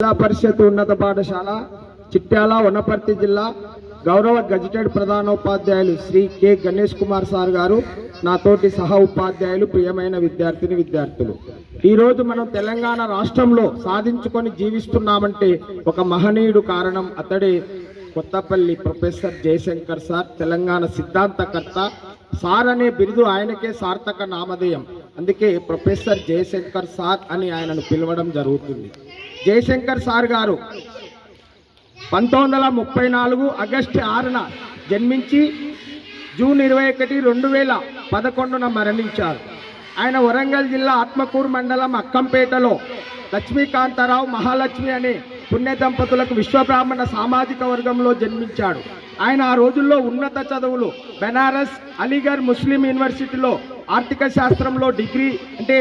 జిల్లా పరిషత్ ఉన్నత పాఠశాల చిట్యాల వనపర్తి జిల్లా గౌరవ గజిటెడ్ ప్రధానోపాధ్యాయులు శ్రీ కె. గణేష్ కుమార్ సార్ గారు నాతోటి సహ ఉపాధ్యాయులు ప్రియమైన విద్యార్థిని విద్యార్థులు. ఈరోజు మనం తెలంగాణ రాష్ట్రంలో సాధించుకొని జీవిస్తున్నామంటే ఒక మహనీయుడు కారణం అతడే కొత్తపల్లి ప్రొఫెసర్ జయశంకర్ సార్ తెలంగాణ సిద్ధాంతకర్త. సార్ అనే బిరుదు ఆయనకే సార్థక నామధేయం. అందుకే ప్రొఫెసర్ జయశంకర్ సార్ అని ఆయనను పిలవడం జరుగుతుంది. జయశంకర్ సార్ గారు పంతొమ్మిది వందల ముప్పై నాలుగు ఆగస్టు ఆరున జన్మించి జూన్ ఇరవై ఒకటి రెండు వేల పదకొండున మరణించారు. ఆయన వరంగల్ జిల్లా ఆత్మకూరు మండలం అక్కంపేటలో లక్ష్మీకాంతారావు మహాలక్ష్మి అనే పుణ్య దంపతులకు విశ్వబ్రాహ్మణ సామాజిక వర్గంలో జన్మించాడు. ఆయన ఆ రోజుల్లో ఉన్నత చదువులు బెనారస్ అలీగర్ ముస్లిం యూనివర్సిటీలో ఆర్థిక శాస్త్రంలో డిగ్రీ అంటే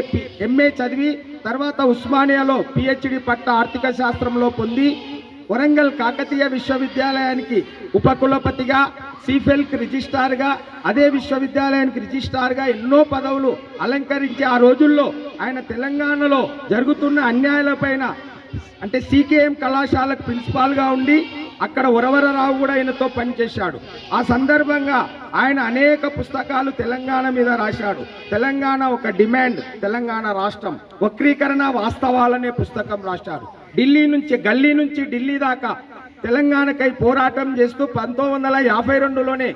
ఎంఏ చదివి తర్వాత ఉస్మానియాలో పిహెచ్డి పట్ట ఆర్థిక శాస్త్రంలో పొంది వరంగల్ కాకతీయ విశ్వవిద్యాలయానికి ఉపకులపతిగా సిఫెల్క్ రిజిస్ట్రార్గా అదే విశ్వవిద్యాలయానికి రిజిస్ట్రార్గా ఎన్నో పదవులు అలంకరించి ఆ రోజుల్లో ఆయన తెలంగాణలో జరుగుతున్న అన్యాయాలపైన అంటే సీకేఎం కళాశాలకు ప్రిన్సిపాల్గా ఉండి అక్కడ ఉరవరరావు కూడా ఆయనతో పనిచేశాడు. ఆ సందర్భంగా ఆయన అనేక పుస్తకాలు తెలంగాణ మీద రాశాడు. తెలంగాణ ఒక డిమాండ్ తెలంగాణ రాష్ట్రం. వక్రీకరణ వాస్తవాలనే పుస్తకం రాశారు ఢిల్లీ నుంచి గల్లీ నుంచి ఢిల్లీ దాకా తెలంగాణకై పోరాటం చేస్తూ పంతొమ్మిది వందల యాభై రెండులోనే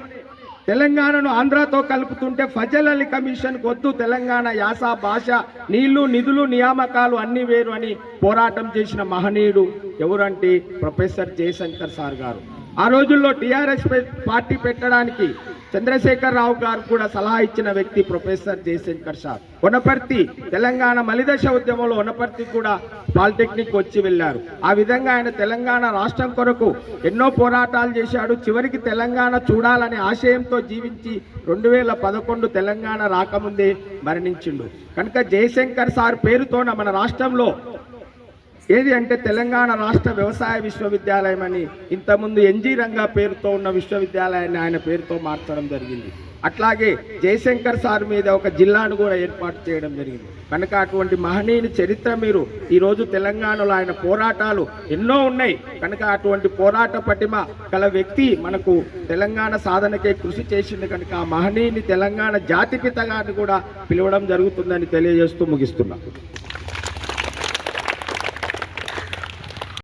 తెలంగాణను ఆంధ్రతో కలుపుతుంటే ఫజల్ అలీ కమిషన్ వద్దు తెలంగాణ యాస భాష నీళ్ళు నిధులు నియామకాలు అన్ని వేరు అని పోరాటం చేసిన మహనీయుడు ఎవరంటే ప్రొఫెసర్ జయశంకర్ సార్ గారు. ఆ రోజుల్లో టిఆర్ఎస్ పార్టీ పెట్టడానికి చంద్రశేఖర్ రావు గారు కూడా సలహా ఇచ్చిన వ్యక్తి ప్రొఫెసర్ జయశంకర్ సార్. వనపర్తి తెలంగాణ మలిదశ ఉద్యమంలో వనపర్తి కూడా పాలిటెక్నిక్ వచ్చి వెళ్ళారు. ఆ విధంగా ఆయన తెలంగాణ రాష్ట్రం కొరకు ఎన్నో పోరాటాలు చేశాడు. చివరికి తెలంగాణ చూడాలనే ఆశయంతో జీవించి రెండు వేల పదకొండు తెలంగాణ రాకముందే మరణించిండు. కనుక జయశంకర్ సార్ పేరుతోన మన రాష్ట్రంలో ఏది అంటే తెలంగాణ రాష్ట్ర వ్యవసాయ విశ్వవిద్యాలయం అని ఇంతకుముందు ఎన్జీ రంగా పేరుతో ఉన్న విశ్వవిద్యాలయాన్ని ఆయన పేరుతో మార్చడం జరిగింది. అట్లాగే జయశంకర్ సార్ మీద ఒక జిల్లాను కూడా ఏర్పాటు చేయడం జరిగింది. కనుక అటువంటి మహనీయుని చరిత్ర మీరు ఈరోజు తెలంగాణలో ఆయన పోరాటాలు ఎన్నో ఉన్నాయి. కనుక అటువంటి పోరాట పటిమ గల వ్యక్తి మనకు తెలంగాణ సాధనకే కృషి చేసింది కనుక ఆ మహనీయుని తెలంగాణ జాతిపితగాన్ని కూడా పిలవడం జరుగుతుందని తెలియజేస్తూ ముగిస్తున్నాను